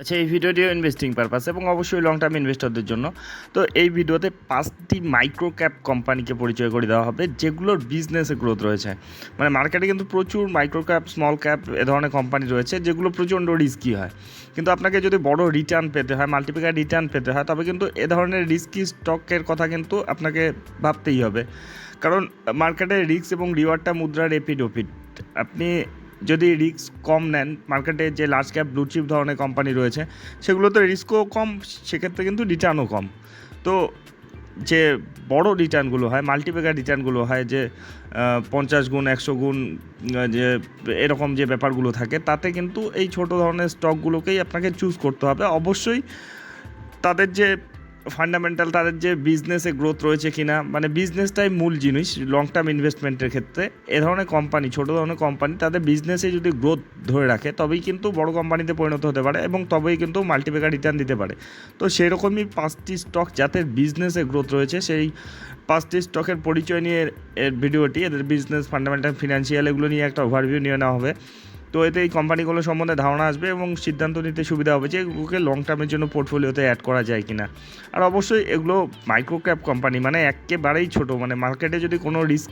আচ্ছা এই ভিডিওটিও investing purpose এবং অবশ্যই লং টার্ম ইনভেস্টরদের জন্য। তো এই ভিডিওতে পাঁচটি মাইক্রো ক্যাপ কোম্পানিকে পরিচয় করে দেওয়া হবে, যেগুলোর বিজনেসে গ্রোথ রয়েছে। মানে মার্কেটে কিন্তু প্রচুর মাইক্রো ক্যাপ স্মল ক্যাপ এ ধরনের কোম্পানি রয়েছে, যেগুলো প্রচণ্ড রিস্কি হয়। কিন্তু আপনাকে যদি বড় রিটার্ন পেতে হয় মাল্টিপ্লিকার রিটার্ন পেতে হয়, তবে কিন্তু এ ধরনের রিস্কি স্টকের কথা কিন্তু আপনাকে ভাবতেই হবে। কারণ মার্কেটে রিস্ক এবং রিওয়ার্ডটা মুদ্রার এপিড ওপিড আপনি যদি রিস্ক কম নেন, মার্কেটে যে লার্জ ক্যাপ ব্লু চিপ ধরনের কোম্পানি রয়েছে, সেগুলোতে রিস্কও কম, সেক্ষেত্রে কিন্তু রিটার্নও কম। তো যে বড় রিটার্নগুলো হয় মাল্টিপ্যাকার রিটার্নগুলো হয়, যে পঞ্চাশ গুণ, একশো গুণ যে, এরকম যে ব্যাপারগুলো থাকে, তাতে কিন্তু এই ছোট ধরনের স্টকগুলোকেই আপনাকে চুজ করতে হবে। অবশ্যই তাদের যে ফান্ডামেন্টাল তাদের যে বিজনেসে গ্রোথ রয়েছে কিনা মানে বিজনেসটাই মূল জিনিস লং টার্ম ইনভেস্টমেন্টের ক্ষেত্রে। এ ধরনের কোম্পানি ছোটো ধরনের কোম্পানি তাদের বিজনেসে যদি গ্রোথ ধরে রাখে, তবেই কিন্তু বড় কোম্পানিতে পরিণত হতে পারে এবং তবেই কিন্তু মাল্টিপেকার রিটার্ন দিতে পারে। তো সেরকমই পাঁচটি স্টক যাদের বিজনেসে গ্রোথ রয়েছে, সেই পাঁচটি স্টকের পরিচয় নিয়ে এর ভিডিওটি এদের বিজনেস ফান্ডামেন্টাল ফিনান্সিয়াল এগুলো নিয়ে একটা ওভারভিউ নিয়ে নেওয়া হবে। তো এতে এই কোম্পানিগুলো সম্বন্ধে ধারণা আসবে এবং সিদ্ধান্ত নিতে সুবিধা হবে যে এগুলোকে লং টার্মের জন্য পোর্টফোলিওতে অ্যাড করা যায় কি না আর অবশ্যই এগুলো মাইক্রো ক্যাপ কোম্পানি মানে একেবারেই ছোট মানে মার্কেটে যদি কোনো রিস্ক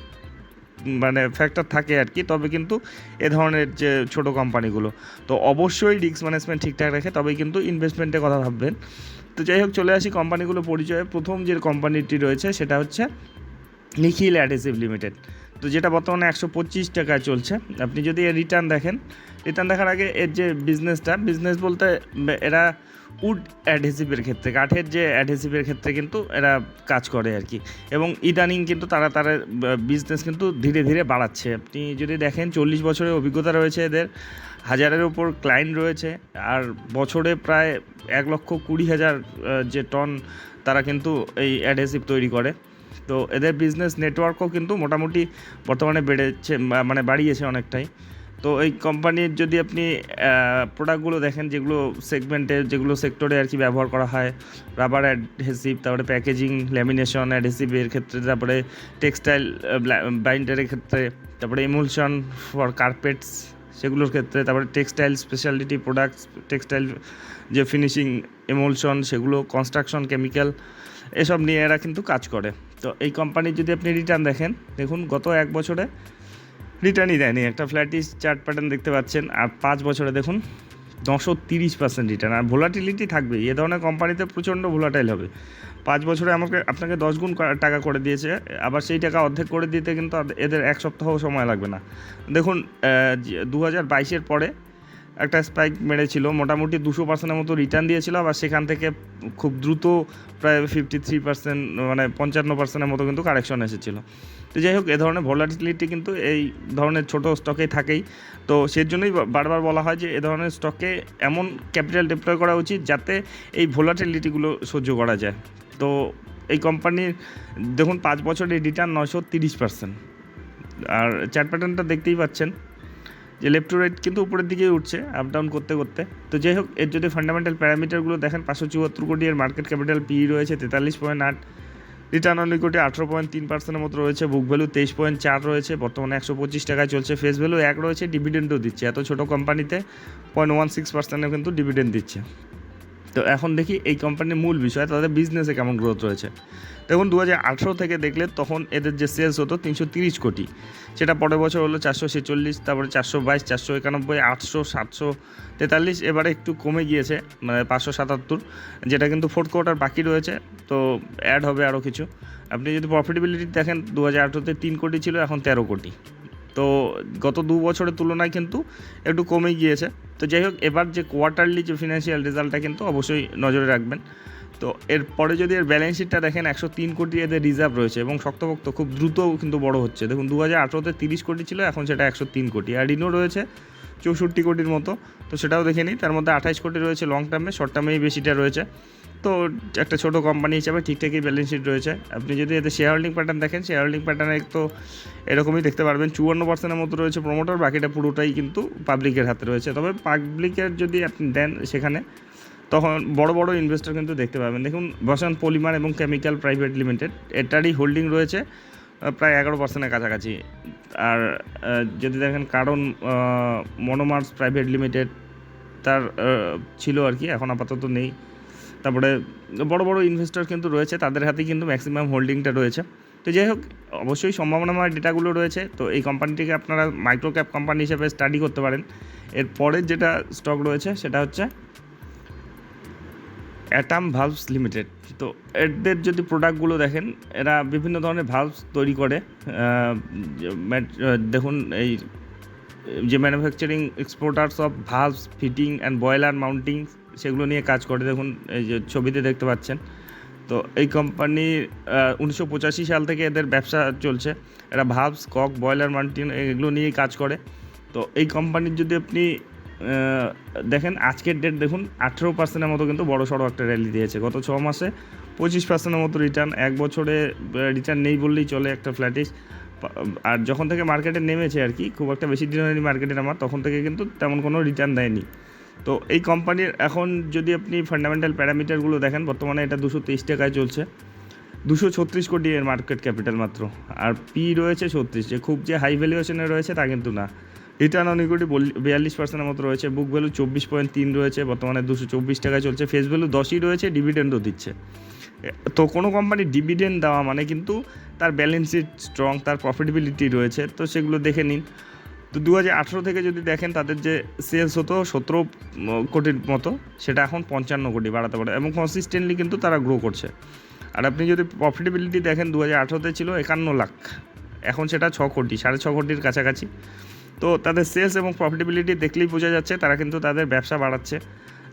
মানে ফ্যাক্টর থাকে আর কি তবে কিন্তু এ ধরনের যে ছোট কোম্পানিগুলো তো অবশ্যই রিস্ক ম্যানেজমেন্ট ঠিকঠাক রাখে তবেই কিন্তু ইনভেস্টমেন্টের কথা ভাববেন। তো যাই হোক, চলে আসি কোম্পানিগুলো পরিচয়ে। প্রথম যে কোম্পানিটি রয়েছে সেটা হচ্ছে নিখিল অ্যাডেসিভ লিমিটেড তো যেটা বর্তমানে একশো পঁচিশ টাকায় চলছে। আপনি যদি এর রিটার্ন দেখেন রিটার্ন দেখার আগে এর যে বিজনেসটা বিজনেস বলতে এরা উড অ্যাডহেসিভের ক্ষেত্রে, কাঠের যে অ্যাডহেসিভের ক্ষেত্রে কিন্তু এরা কাজ করে আর কি। এবং ইদানিং কিন্তু তারা তারা বিজনেস কিন্তু ধীরে ধীরে বাড়াচ্ছে। আপনি যদি দেখেন, চল্লিশ বছরের অভিজ্ঞতা রয়েছে এদের। হাজারের উপর ক্লায়েন্ট রয়েছে। আর বছরে প্রায় এক লক্ষ কুড়ি হাজার যে টন তারা কিন্তু এই অ্যাডহেসিভ তৈরি করে। তো এদের বিজনেস নেটওয়ার্কও কিন্তু মোটামুটি বর্তমানে বেড়েছে মানে বাড়িয়েছে অনেকটাই। তো এই কোম্পানির যদি আপনি প্রোডাক্টগুলো দেখেন, যেগুলো সেগমেন্টে যেগুলো সেক্টরে আর কি ব্যবহার করা হয় রাবার অ্যাডহেসিভ তারপরে প্যাকেজিং ল্যামিনেশন অ্যাডহেসিভের ক্ষেত্রে, তারপরে টেক্সটাইল বাইন্ডারের ক্ষেত্রে, তারপরে ইমুলশন ফর কার্পেটস সেগুলোর ক্ষেত্রে, তারপরে টেক্সটাইল স্পেশালিটি প্রোডাক্টস টেক্সটাইল যে ফিনিশিং এমোলশন সেগুলো কনস্ট্রাকশন কেমিক্যাল এসব নিয়ে এরা কিন্তু কাজ করে। তো এই কোম্পানির যদি আপনি রিটার্ন দেখেন, দেখুন গত এক বছরে রিটার্নই দেয়নি। একটা ফ্ল্যাটিস চার্ট প্যাটার্ন দেখতে পাচ্ছেন, আর পাঁচ বছরে দেখুন নশো তিরিশ পার্সেন্ট রিটার্ন আর ভোলাটিলিটি থাকবে। এ ধরনের কোম্পানিতে প্রচণ্ড ভোলাটাইল হবে। পাঁচ বছরে আমাকে, আপনাকে দশ গুণ টাকা করে দিয়েছে। আবার সেই টাকা অর্ধেক করে দিতে কিন্তু এদের এক সপ্তাহ সময় লাগবে না। দেখুন দু হাজার বাইশের পরে একটা স্পাইক মেরেছিল, মোটামুটি দুশো পার্সেন্টের মতো রিটার্ন দিয়েছিল, আবার সেখান থেকে খুব দ্রুত প্রায় ফিফটি থ্রি পার্সেন্ট মানে পঞ্চান্ন পার্সেন্টের মতো কিন্তু কারেকশন এসেছিল। তো যাই হোক, এ ধরনের ভোলাটিলিটি কিন্তু এই ধরনের ছোট স্টকেই থাকেই। তো সেই জন্যই বারবার বলা হয় যে এ ধরনের স্টকে এমন ক্যাপিটাল ডিপ্লয় করা উচিত যাতে এই ভোলাটিলিটিগুলো সহ্য করা যায়। তো এই কোম্পানির দেখুন, পাঁচ বছরের রিটার্ন নশো তিরিশ পার্সেন্ট আর চ্যাট প্যাটার্নটা দেখতেই পাচ্ছেন যে লেফট টু রাইট কিন্তু উপরের দিকেই উঠছে আপ ডাউন করতে করতে। তো যাই হোক, এর যদি ফান্ডামেন্টাল প্যারামিটারগুলো দেখেন, পাঁচশো চুয়াত্তর কোটি এর মার্কেট ক্যাপিটাল পি রয়েছে, তেতাল্লিশ পয়েন্ট আট। রিটার্ন অন ইকুইটি আঠেরো পয়েন্ট তিন পার্সেন্টের মতো রয়েছে বুক ভ্যালু তেইশ পয়েন্ট চার রয়েছে, বর্তমানে একশো পঁচিশ টাকায় চলছে ফেস ভ্যালু এক রয়েছে ডিভিডেন্ডও দিচ্ছে। এত ছোটো কোম্পানিতে পয়েন্ট ওয়ান সিক্স পার্সেন্টে কিন্তু ডিভিডেন্ড দিচ্ছে। তো এখন দেখি এই কোম্পানির মূল বিষয়, তাদের বিজনেসে কেমন গ্রোথ রয়েছে। দেখুন দু হাজার আঠেরো থেকে দেখলে তখন এদের যে সেলস হতো তিনশো কোটি। সেটা পরের বছর হলো চারশো ছেচল্লিশ, তারপরে চারশো বাইশ, চারশো একানব্বই, আটশো, সাতশো তেতাল্লিশ, এবারে একটু কমে গিয়েছে মানে পাঁচশো সাতাত্তর, যেটা কিন্তু ফোর্থ কোয়ার্টার বাকি রয়েছে, তো অ্যাড হবে আরও কিছু। আপনি যদি প্রফিটেবিলিটি দেখেন দু হাজার আঠেরোতে তিন কোটি ছিল, এখন তেরো কোটি। তো গত দু বছরের তুলনায় কিন্তু একটু কমে গিয়েছে। তো যাই হোক, এবার যে কোয়ার্টারলি যে ফিনান্সিয়াল রেজাল্টটা কিন্তু অবশ্যই নজরে রাখবেন। তো এরপরে যদি এর ব্যালেন্স শিটটা দেখেন, একশো তিন কোটি এদের রিজার্ভ রয়েছে এবং শক্তপোক্ত খুব দ্রুত কিন্তু বড় হচ্ছে। দেখুন দু হাজার আঠেরোতে তিরিশ কোটি ছিল, এখন সেটা একশো তিন কোটি। আর ঋণও রয়েছে চৌষট্টি কোটির মতো। তো সেটাও দেখে নিই, তার মধ্যে আঠাইশ কোটি রয়েছে লং টার্মে শর্ট টার্মেই বেশিটা রয়েছে। তো একটা ছোটো কোম্পানি হিসাবে ঠিকঠাকই ব্যালেন্স শিট রয়েছে। আপনি যদি এতে শেয়ার হোল্ডিং প্যাটার্ন দেখেন শেয়ার হোল্ডিং প্যাটার্নে তো এরকমই দেখতে পারবেন। চুয়ান্ন পার্সেন্টের মতো রয়েছে প্রমোটার বাকিটা পুরোটাই কিন্তু পাবলিকের হাতে রয়েছে। তবে পাবলিকের যদি আপনি দেন সেখানে, তখন বড় বড় ইনভেস্টর কিন্তু দেখতে পাবেন। দেখুন, বসান পলিমার এবং কেমিক্যাল প্রাইভেট লিমিটেড এটারই হোল্ডিং রয়েছে প্রায় এগারো পার্সেন্টের কাছাকাছি। আর যদি দেখেন কারণ মনোমার্স প্রাইভেট লিমিটেড তার ছিল আর কি, এখন আপাতত নেই। তারপরে বড় বড় ইনভেস্টর কিন্তু রয়েছে, তাদের হাতেই কিন্তু ম্যাক্সিমাম হোল্ডিংটা রয়েছে। তো যাই হোক, অবশ্যই সম্ভাবনাময় ডেটাগুলো রয়েছে। তো এই কোম্পানিটিকে আপনারা মাইক্রো ক্যাপ কোম্পানি হিসেবে স্টাডি করতে পারেন। এর পরের যেটা স্টক রয়েছে, সেটা হচ্ছে অ্যাটাম ভালভস লিমিটেড তো এদের যদি প্রোডাক্টগুলো দেখেন, এরা বিভিন্ন ধরনের ভালভস তৈরি করে। দেখুন এই, যে manufacturing exporters of valves fitting and boiler mounting সেগুলো নিয়ে কাজ করে। দেখুন, এই যে ছবিতে দেখতে পাচ্ছেন। তো এই কোম্পানি উনিশশো পঁচাশি সাল থেকে এদের ব্যবসা চলছে। এরা ভাবস কক বয়লার মাউন্টিং এগুলো নিয়েই কাজ করে। তো এই কোম্পানির যদি আপনি দেখেন, আজকের ডেট দেখুন, আঠেরো পার্সেন্টের মতো কিন্তু বড় সড়ো একটা র্যালি দিয়েছে। গত ছ মাসে পঁচিশ পার্সেন্টের মতো রিটার্ন এক বছরে রিটার্ন নেই বললেই চলে একটা ফ্ল্যাটিস আর যখন থেকে মার্কেটে নেমেছে আর কি, খুব একটা বেশি দিন হয়নি মার্কেটে নামার তখন থেকে কিন্তু তেমন কোনো রিটার্ন দেয়নি। তো এই কোম্পানির এখন যদি আপনি ফান্ডামেন্টাল প্যারামিটারগুলো দেখেন, বর্তমানে এটা দুশো তেইশ টাকায় চলছে। দুশো ছত্রিশ কোটি এর মার্কেট ক্যাপিটাল মাত্র। আর পি রয়েছে ছত্রিশ। যে খুব যে হাই ভ্যালুয়েশনে রয়েছে তা কিন্তু না। রিটার্ন অন ইকুইটি বিয়াল্লিশ পার্সেন্টের মতো রয়েছে। বুক ভ্যালু চব্বিশ পয়েন্ট তিন রয়েছে। বর্তমানে দুশো চব্বিশ টাকায় চলছে। ফেস ভ্যালু দশই রয়েছে। ডিভিডেন্ডও দিচ্ছে। তো কোনো কোম্পানি ডিভিডেন্ড দেওয়া মানে কিন্তু তার ব্যালেন্স শিট স্ট্রং তার প্রফিটেবিলিটি রয়েছে। তো সেগুলো দেখে নিন। তো দু হাজার আঠেরো থেকে যদি দেখেন তাদের যে সেলস হতো সতেরো কোটির মতো, সেটা এখন পঞ্চান্ন কোটি বাড়াতে পারে এবং কনসিস্টেন্টলি কিন্তু তারা গ্রো করছে। আর আপনি যদি প্রফিটেবিলিটি দেখেন দু হাজার আঠেরোতে ছিল একান্ন লাখ। এখন সেটা ছ কোটি, সাড়ে ছ কোটির কাছাকাছি। তো তাদের সেলস এবং প্রফিটেবিলিটি দেখলেই বোঝা যাচ্ছে তারা কিন্তু তাদের ব্যবসা বাড়াচ্ছে।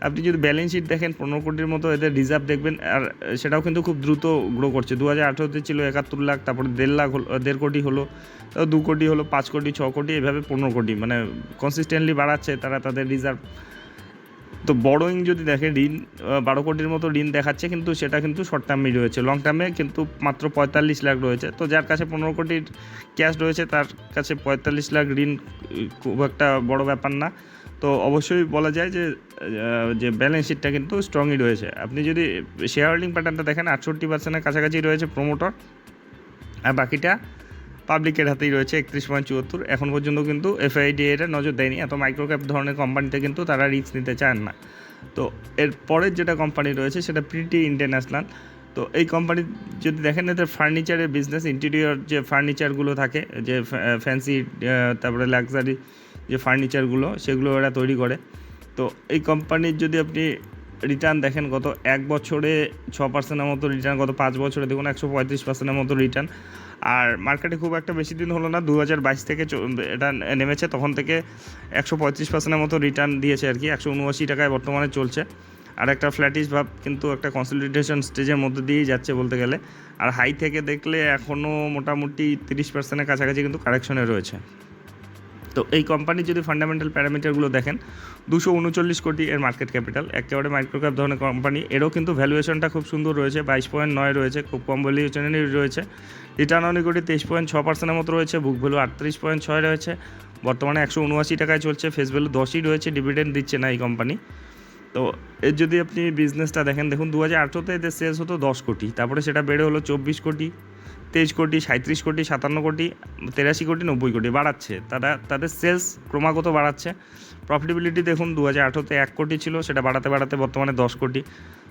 আপনি যদি ব্যালেন্স শিট দেখেন, পনেরো কোটির মতো এদের রিজার্ভ দেখবেন, আর সেটাও কিন্তু খুব দ্রুত গ্রো করছে। দু হাজার আঠেরোতে ছিল একাত্তর লাখ, তারপরে দেড় লাখ হলো, দেড় কোটি হলো দু কোটি হলো পাঁচ কোটি, ছ কোটি, এভাবে পনেরো কোটি মানে কনসিস্টেন্টলি বাড়াচ্ছে তারা তাদের রিজার্ভ তো বড়োইং যদি দেখে ঋণ বারো কোটির মতো ঋণ দেখাচ্ছে, কিন্তু সেটা কিন্তু শর্ট টার্মে রয়েছে। লং টার্মে কিন্তু মাত্র পঁয়তাল্লিশ লাখ রয়েছে। তো যার কাছে পনেরো কোটির ক্যাশ রয়েছে, তার কাছে পঁয়তাল্লিশ লাখ ঋণ খুব একটা বড় ব্যাপার না। তো অবশ্যই বলা যায় যে যে ব্যালেন্স শিটটা কিন্তু স্ট্রংই রয়েছে। আপনি যদি শেয়ার হোল্ডিং প্যাটার্নটা দেখেন, আটষট্টি পার্সেন্টের কাছাকাছি রয়েছে প্রোমোটর আর বাকিটা পাবলিকের হাতেই রয়েছে একত্রিশ পয়েন্ট চুয়াত্তর। এখন পর্যন্ত কিন্তু এফআইডি এটা নজর দেয়নি। এত মাইক্রোক্যাপ ধরনের কোম্পানিতে কিন্তু তারা রিস্ক নিতে চান না। তো এর পরের যেটা কোম্পানি রয়েছে, সেটা প্রিটি ইন্টারন্যাশনাল তো এই কোম্পানি যদি দেখেন, এদের ফার্নিচারের বিজনেস ইন্টেরিয়র যে ফার্নিচারগুলো থাকে, যে ফ্যান্সি তারপরে লাক্সারি যে ফার্নিচারগুলো সেগুলো ওরা তৈরি করে। তো এই কোম্পানির যদি আপনি রিটার্ন দেখেন গত এক বছরে ছ পার্সেন্টের মতো রিটার্ন গত পাঁচ বছরে দেখুন একশো পঁয়ত্রিশ পার্সেন্টের মতো রিটার্ন আর মার্কেটে খুব একটা বেশি দিন হলো না, দু হাজার বাইশ থেকে এটা নেমেছে, তখন থেকে একশো পঁয়ত্রিশ পার্সেন্টের মতো রিটার্ন দিয়েছে আর কি, একশো উনআশি টাকায় বর্তমানে চলছে। আর একটা ফ্ল্যাটিস ভাব কিন্তু একটা কনসলিডেশন স্টেজের মধ্যে দিয়েই যাচ্ছে বলতে গেলে। আর হাই থেকে দেখলে এখনও মোটামুটি তিরিশ পার্সেন্টের কাছাকাছি কিন্তু কারেকশনে রয়েছে। তো এই কোম্পানির যদি ফান্ডামেন্টাল প্যারামিটারগুলো দেখেন, দুশো উনচল্লিশ কোটি এর মার্কেট ক্যাপিটাল একেবারে মাইক্রোক্যাপ ধরনের কোম্পানি এরও কিন্তু ভ্যালুয়েশনটা খুব সুন্দর রয়েছে, বাইশ পয়েন্ট নয় রয়েছে, খুব কম ভ্যালুয়েশনেরই রয়েছে। রিটার্ন অন ইকুইটি তেইশ পয়েন্ট ছ পার্সেন্টের মতো রয়েছে বুক ভ্যালু আটত্রিশ পয়েন্ট ছয় রয়েছে, বর্তমানে একশো উনআশি টাকায় চলছে ফেস ভ্যালু দশই রয়েছে ডিভিডেন্ড দিচ্ছে না এই কোম্পানি তো এর যদি আপনি বিজনেসটা দেখেন, দেখুন দু হাজার আঠেরোতে এদের সেলস হতো দশ কোটি, তারপরে সেটা বেড়ে হলো চব্বিশ কোটি। তেইশ কোটি সাঁত্রিশ কোটি, সাতান্ন কোটি, তেরাশি কোটি, নব্বই কোটি বাড়াচ্ছে। তারা, তাদের সেলস ক্রমাগত বাড়াচ্ছে। প্রফিটেবিলিটি দেখুন দু হাজার আঠেরোতে এক কোটি ছিল, সেটা বাড়াতে বাড়াতে বর্তমানে দশ কোটি।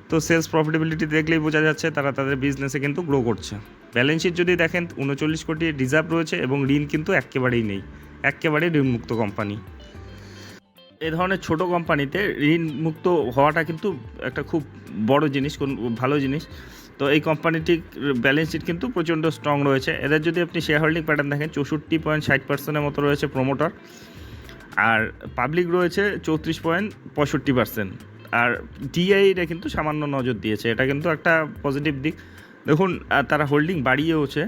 তো সেলস প্রফিটেবিলিটি দেখলেই বোঝা যাচ্ছে, তারা তাদের বিজনেসে কিন্তু গ্রো করছে। ব্যালেন্স শিট যদি দেখেন, উনচল্লিশ কোটি রিজার্ভ রয়েছে এবং ঋণ কিন্তু একেবারেই নেই। একেবারেই ঋণমুক্ত কোম্পানি এ ধরনের ছোট কোম্পানিতে ঋণ মুক্ত হওয়াটা কিন্তু একটা খুব বড় জিনিস ভালো জিনিস। তো এই কোম্পানিটির ব্যালেন্স শিট কিন্তু প্রচণ্ড স্ট্রং রয়েছে। এদের যদি আপনি শেয়ার হোল্ডিং প্যাটার্ন দেখেন, চৌষট্টি পয়েন্ট ষাট পার্সেন্টের মতো রয়েছে প্রোমোটার আর পাবলিক রয়েছে চৌত্রিশ পয়েন্ট পঁয়ষট্টি পার্সেন্ট আর ডিআইটা কিন্তু সামান্য নজর দিয়েছে। এটা কিন্তু একটা পজিটিভ দিক। দেখুন তারা হোল্ডিং বাড়িয়েওছে।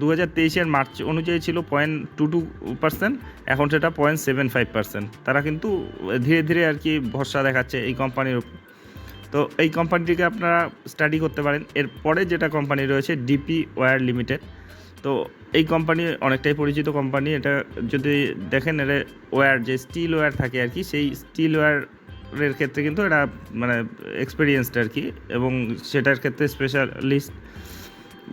দু হাজার তেইশের মার্চ অনুযায়ী ছিল পয়েন্ট টু টু পার্সেন্ট, এখন সেটা পয়েন্ট সেভেন ফাইভ পার্সেন্ট। তারা কিন্তু ধীরে ধীরে আর কি ভরসা দেখাচ্ছে এই কোম্পানির তো এই কোম্পানিটিকে আপনারা স্টাডি করতে পারেন। এরপরে যেটা কোম্পানি রয়েছে ডিপি ওয়্যার লিমিটেড তো এই কোম্পানি অনেকটাই পরিচিত কোম্পানি এটা যদি দেখেন এটা ওয়্যার যে স্টিল ওয়্যার থাকে আর কি, সেই স্টিল ওয়্যারের ক্ষেত্রে কিন্তু এটা মানে এক্সপিরিয়েন্সড আর কি, এবং সেটার ক্ষেত্রে স্পেশালিস্ট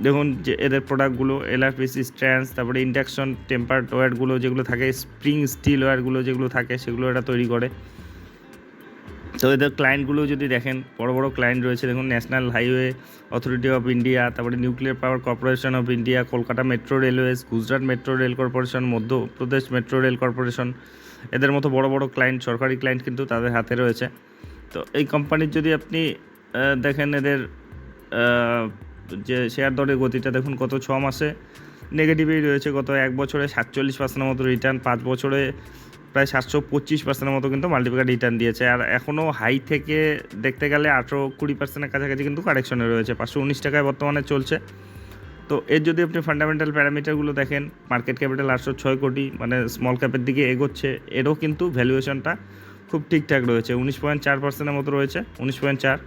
দেখুন যে এদের প্রোডাক্টগুলো এলআরপিসি স্ট্যান্ডস তারপরে ইন্ডাকশন টেম্পার্ড ওয়্যারগুলো যেগুলো থাকে স্প্রিং স্টিল ওয়্যারগুলো যেগুলো থাকে, সেগুলো এটা তৈরি করে। তো এদের ক্লায়েন্টগুলো যদি দেখেন, বড় বড় ক্লায়েন্ট রয়েছে, দেখুন national highway authority of India তারপরে nuclear power corporation of India Kolkata metro railways Gujarat metro rail corporation Madhya Pradesh metro rail corporation এদের মতো বড় বড় ক্লায়েন্ট সরকারি ক্লায়েন্ট কিন্তু তাদের হাতে রয়েছে। তো এই কোম্পানির যদি আপনি দেখেন এদের যে শেয়ার দরের গতিটা, দেখুন কত ছ মাসে নেগেটিভই রয়েছে, গত এক বছরে সাতচল্লিশ পার্সেন্টের মতো রিটার্ন পাঁচ বছরে প্রায় সাতশো পঁচিশ পার্সেন্টের মতো কিন্তু মাল্টিপ্যাকার রিটার্ন দিয়েছে। আর এখনও হাই থেকে দেখতে গেলে আঠেরো কুড়ি পার্সেন্টের কাছাকাছি কিন্তু কারেকশনে রয়েছে। পাঁচশো উনিশ টাকায় বর্তমানে চলছে। তো এর যদি আপনি ফান্ডামেন্টাল প্যারামিটারগুলো দেখেন মার্কেট ক্যাপিটাল আটশো ছয় কোটি মানে স্মল ক্যাপের দিকে এগোচ্ছে, এরও কিন্তু ভ্যালুয়েশনটা খুব ঠিকঠাক রয়েছে। উনিশ পয়েন্ট চার পার্সেন্টের মতো রয়েছে, উনিশ পয়েন্ট চার।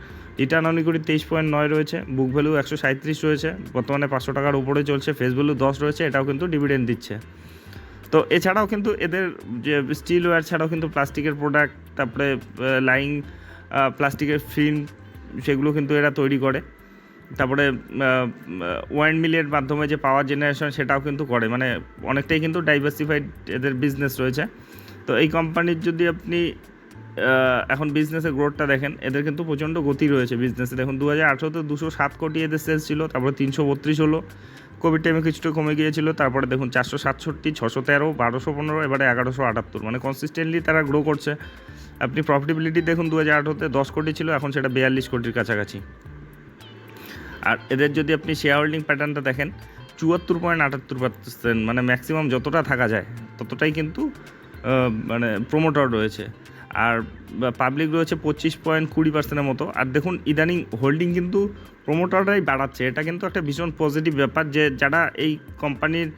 রিটার্ন অন ইকুইটি তেইশ পয়েন্ট নয় রয়েছে বুক ভ্যালু একশো সাঁত্রিশ রয়েছে, বর্তমানে পাঁচশো টাকার উপরে চলছে ফেস ভ্যালু দশ রয়েছে, এটাও কিন্তু ডিভিডেন্ড দিচ্ছে। তো এছাড়াও কিন্তু এদের যে স্টিল ওয়্যার ছাড়াও কিন্তু প্লাস্টিকের প্রোডাক্ট তারপরে লাইং প্লাস্টিকের ফিল্ম সেগুলো কিন্তু এরা তৈরি করে। তারপরে ওয়াইন মিলের মাধ্যমে যে পাওয়ার জেনারেশন সেটাও কিন্তু করে। মানে অনেকটাই কিন্তু ডাইভার্সিফাইড এদের বিজনেস রয়েছে। তো এই কোম্পানির যদি আপনি এখন বিজনেসের গ্রোথটা দেখেন, এদের কিন্তু প্রচণ্ড গতি রয়েছে বিজনেসে দেখুন দু হাজার আঠেরোতে দুশো সাত কোটি এদের সেলস ছিল, তারপরে তিনশো বত্রিশ হলো। কোভিড টাইমে কিছুটা কমে গিয়েছিল, তারপরে দেখুন চারশো সাতষট্টি, ছশো তেরো, বারোশো পনেরো, এবারে এগারোশো আটাত্তর। মানে কনসিস্টেন্টলি তারা গ্রো করছে। আপনি প্রফিটেবিলিটি দেখুন দু হাজার আঠেরোতে দশ কোটি ছিল, এখন সেটা বিয়াল্লিশ কোটির কাছাকাছি। আর এদের যদি আপনি শেয়ার হোল্ডিং প্যাটার্নটা দেখেন, চুয়াত্তর পয়েন্ট আটাত্তর পার্সেন্ট মানে ম্যাক্সিমাম যতটা থাকা যায়, ততটাই কিন্তু মানে প্রোমোটার রয়েছে। আর পাবলিক রয়েছে পঁচিশ পয়েন্ট কুড়ি পার্সেন্টের মতো। আর দেখুন, ইদানিং হোল্ডিং কিন্তু প্রোমোটাররাই বাড়াচ্ছে। এটা কিন্তু একটা ভীষণ পজিটিভ ব্যাপার যে, যারা এই কোম্পানির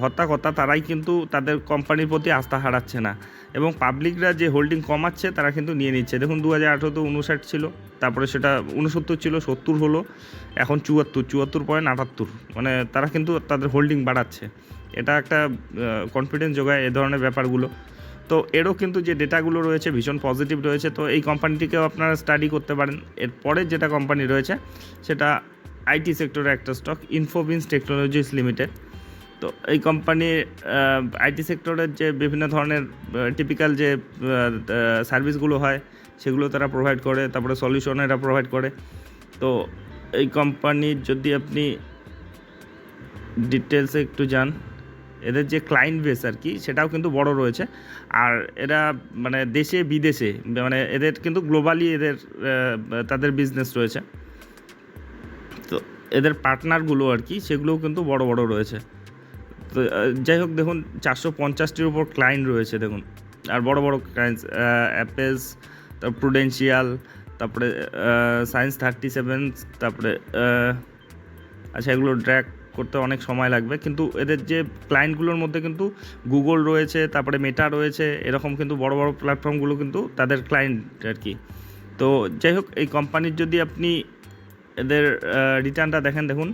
হত্যাকর্তা, তারাই কিন্তু তাদের কোম্পানির প্রতি আস্থা হারাচ্ছে না। এবং পাবলিকরা যে হোল্ডিং কমাচ্ছে, তারা কিন্তু নিয়ে নিচ্ছে। দেখুন দু হাজার আঠেরোতে উনষাট ছিল, তারপরে সেটা উনসত্তর ছিল, সত্তর হলো, এখন চুয়াত্তর চুয়াত্তর পয়েন্ট আটাত্তর। মানে তারা কিন্তু তাদের হোল্ডিং বাড়াচ্ছে। এটা একটা কনফিডেন্স যোগায় এ ধরনের ব্যাপারগুলো। তো এরও কিন্তু যে ডেটাগুলো রয়েছে ভীষণ পজিটিভ রয়েছে। তো এই কোম্পানিটিকেও আপনারা স্টাডি করতে পারেন। এরপরে যেটা কোম্পানি রয়েছে, সেটা আইটি সেক্টরের একটা স্টক ইনফোবিন্স টেকনোলজিস লিমিটেড তো এই কোম্পানির আইটি সেক্টরের যে বিভিন্ন ধরনের টিপিক্যাল যে সার্ভিসগুলো হয়, সেগুলো তারা প্রোভাইড করে, তারপরে সলিউশন এরা প্রোভাইড করে। তো এই কোম্পানির যদি আপনি ডিটেলসে একটু যান এদের যে ক্লায়েন্ট বেস আর কি সেটাও কিন্তু বড় রয়েছে। আর এরা মানে দেশে, বিদেশে মানে এদের কিন্তু গ্লোবালি এদের তাদের বিজনেস রয়েছে। তো এদের পার্টনারগুলো আর কি সেগুলোও কিন্তু বড় বড় রয়েছে। তো যাই হোক, দেখুন, চারশো পঞ্চাশটির উপর ক্লায়েন্ট রয়েছে, দেখুন। আর বড় বড় ক্লায়েন্টস অ্যাপেলস তারপর প্রুডেন্সিয়াল তারপরে সায়েন্স থার্টি সেভেন তারপরে আচ্ছা এগুলো ড্র্যাক করতে অনেক সময় লাগবে। কিন্তু এদের যে ক্লায়েন্টগুলোর মধ্যে কিন্তু গুগল রয়েছে, তারপরে মেটা রয়েছে, এরকম কিন্তু বড় বড় প্ল্যাটফর্মগুলো কিন্তু তাদের ক্লায়েন্ট আর কি তো যাই হোক, এই কোম্পানির যদি আপনি এদের রিটার্নটা দেখেন, দেখুন।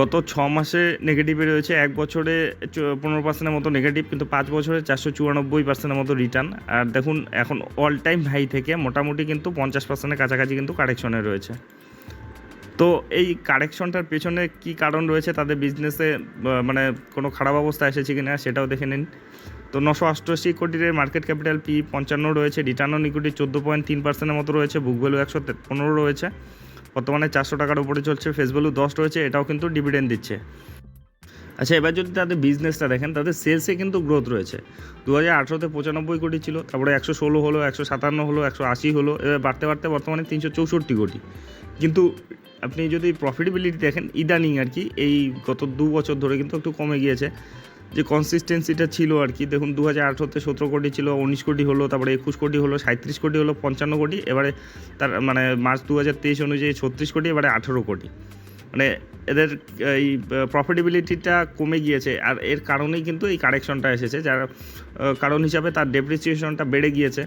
গত ছ মাসে নেগেটিভে রয়েছে, এক বছরে পনেরো পার্সেন্টের মতো নেগেটিভ কিন্তু পাঁচ বছরে চারশো চুরানব্বই পার্সেন্টের মতো রিটার্ন আর দেখুন, এখন অল টাইম হাই থেকে মোটামুটি কিন্তু পঞ্চাশ পার্সেন্টের কাছাকাছি কিন্তু কারেকশনে রয়েছে। তো এই কারেকশনটার পেছনে কি কারণ রয়েছে? তাদের বিজনেসে মানে কোনো খারাপ অবস্থা এসেছে কিনা সেটাও দেখে নিন। তো নশো অষ্টআশি কোটির মার্কেট ক্যাপিটাল পি পঞ্চান্ন রয়েছে রিটার্ন অন ইকুইটি চোদ্দ পয়েন্ট তিন পার্সেন্টের মতো রয়েছে বুক ভ্যালু একশো পনেরো রয়েছে। বর্তমানে চারশো টাকার উপরে চলছে ফেস ভ্যালু দশ রয়েছে, এটাও কিন্তু ডিভিডেন্ড দিচ্ছে। আচ্ছা এবার যদি তাদের বিজনেসটা দেখেন, তাদের সেলসে কিন্তু গ্রোথ রয়েছে। দু হাজার আঠেরোতে পঁচানব্বই কোটি ছিল, তারপরে একশো ষোলো হলো, একশো সাতান্ন হলো, একশো আশি হলো, এবার বাড়তে বাড়তে বর্তমানে তিনশো চৌষট্টি কোটি। কিন্তু আপনি যদি প্রফিটেবিলিটি দেখেন, ইদানিং আর কি, এই গত দু বছর ধরে কিন্তু একটু কমে গিয়েছে। যে কনসিস্টেন্সিটা ছিল আর কি, দেখুন দু হাজার আঠেরোতে সতেরো কোটি ছিল, উনিশ কোটি হলো, তারপরে একুশ কোটি হলো সাঁত্রিশ কোটি হলো, পঞ্চান্ন কোটি, এবারে তার মানে মার্চ দু হাজার তেইশ অনুযায়ী ছত্রিশ কোটি, এবারে আঠেরো কোটি। মানে এদের এই প্রফিটেবিলিটিটা কমে গিয়েছে, আর এর কারণেই কিন্তু এই কারেকশনটা এসেছে, যার কারণ হিসাবে তার ডেপ্রিসিয়েশনটা বেড়ে গিয়েছে।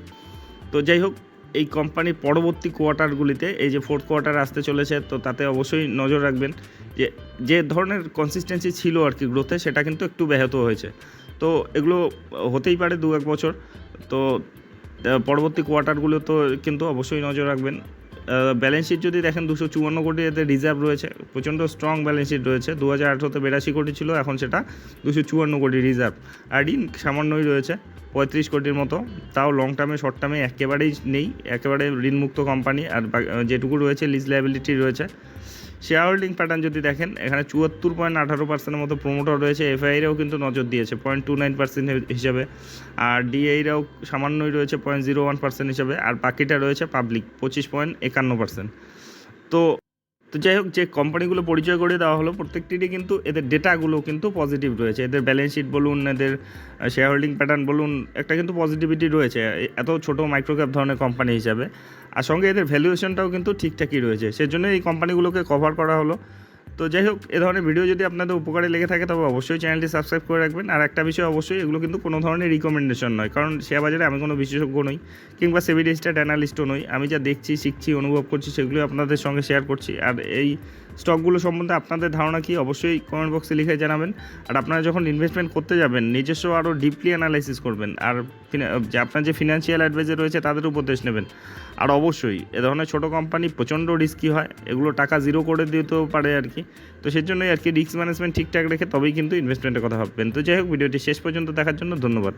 তো যাই হোক এই কোম্পানির পরবর্তী কোয়ার্টারগুলিতে এই যে ফোর্থ কোয়ার্টার আসতে চলেছে, তো তাতে অবশ্যই নজর রাখবেন যে যে ধরনের কনসিস্টেন্সি ছিল আর কি গ্রোথে সেটা কিন্তু একটু ব্যাহত হয়েছে। তো এগুলো হতেই পারে দু এক বছর। তো পরবর্তী কোয়ার্টারগুলো তো কিন্তু অবশ্যই নজর রাখবেন। ব্যালেন্স শিট যদি দেখেন, দুশো চুয়ান্ন কোটি এতে রিজার্ভ রয়েছে। প্রচণ্ড স্ট্রং ব্যালেন্স শিট রয়েছে। দু হাজার আঠারোতে বিরাশি কোটি ছিল, এখন সেটা দুশো চুয়ান্ন কোটি রিজার্ভ আর ঋণ সামান্যই রয়েছে, পঁয়ত্রিশ কোটির মতো। তাও লং টার্মে শর্ট টার্মে একেবারেই নেই, একেবারে ঋণমুক্ত কোম্পানি আর যেটুকু রয়েছে লিজ লাইবিলিটি রয়েছে। শেয়ার হোল্ডিং প্যাটার্ন যদি দেখেন, এখানে চুয়াত্তর পয়েন্ট আঠারো পার্সেন্টের মতো প্রোমোটার রয়েছে। এফআইরাও কিন্তু নজর দিয়েছে পয়েন্ট টু নাইন পার্সেন্ট হিসাবে। আর ডিআইরাও সামান্যই রয়েছে পয়েন্ট জিরো ওয়ান পার্সেন্ট হিসাবে। আর বাকিটা রয়েছে পাবলিক পঁচিশ পয়েন্ট একান্ন পার্সেন্ট তো তো যাই হোক, যে কোম্পানিগুলো পরিচয় করে দেওয়া হলো, প্রত্যেকটিরই কিন্তু এদের ডেটাগুলো কিন্তু পজিটিভ রয়েছে। এদের ব্যালেন্স শিট বলুন, এদের শেয়ার হোল্ডিং প্যাটার্ন বলুন, একটা কিন্তু পজিটিভিটি রয়েছে। এত ছোট মাইক্রোক্যাপ ধরনের কোম্পানি হিসাবে। আর সঙ্গে এদের ভ্যালুয়েশনটাও কিন্তু ঠিকঠাকই রয়েছে। সেজন্য এই কোম্পানিগুলোকে কভার করা হলো। তো যাই হোক এ ধরনের ভিডিও যদি আপনাদের উপকারে লেগে থাকে, তবে অবশ্যই চ্যানেলটি সাবস্ক্রাইব করে রাখবেন। আর একটা বিষয় অবশ্যই, এগুলো কিন্তু কোনো ধরনের রিকমেন্ডেশন নয়। কারণ শেয়ার বাজারে আমি কোনো বিশেষজ্ঞ নই, কিংবা সেভি রেজিস্টার্ড অ্যানালিস্টও নই। আমি যা দেখছি, শিখছি, অনুভব করছি, সেগুলোই আপনাদের সঙ্গে শেয়ার করছি। আর এই স্টকগুলো সম্বন্ধে আপনাদের ধারণা কি? অবশ্যই কমেন্ট বক্সে লিখে জানাবেন। আর আপনারা যখন ইনভেস্টমেন্ট করতে যাবেন, নিজস্ব আরও ডিপলি অ্যানালাইসিস করবেন। আর যে আপনার যে ফিনান্সিয়াল অ্যাডভাইজার রয়েছে, তাদের উপদেশ নেবেন। আর অবশ্যই এ ধরনের ছোটো কোম্পানি প্রচণ্ড রিস্কি হয়। এগুলো টাকা জিরো করে দিতেও পারে আর কি। তো সেই জন্যই আর কি রিস্ক ম্যানেজমেন্ট ঠিকঠাক রেখে তবেই কিন্তু ইনভেস্টমেন্টের কথা ভাববেন। তো যাই হোক, ভিডিওটি শেষ পর্যন্ত দেখার জন্য ধন্যবাদ।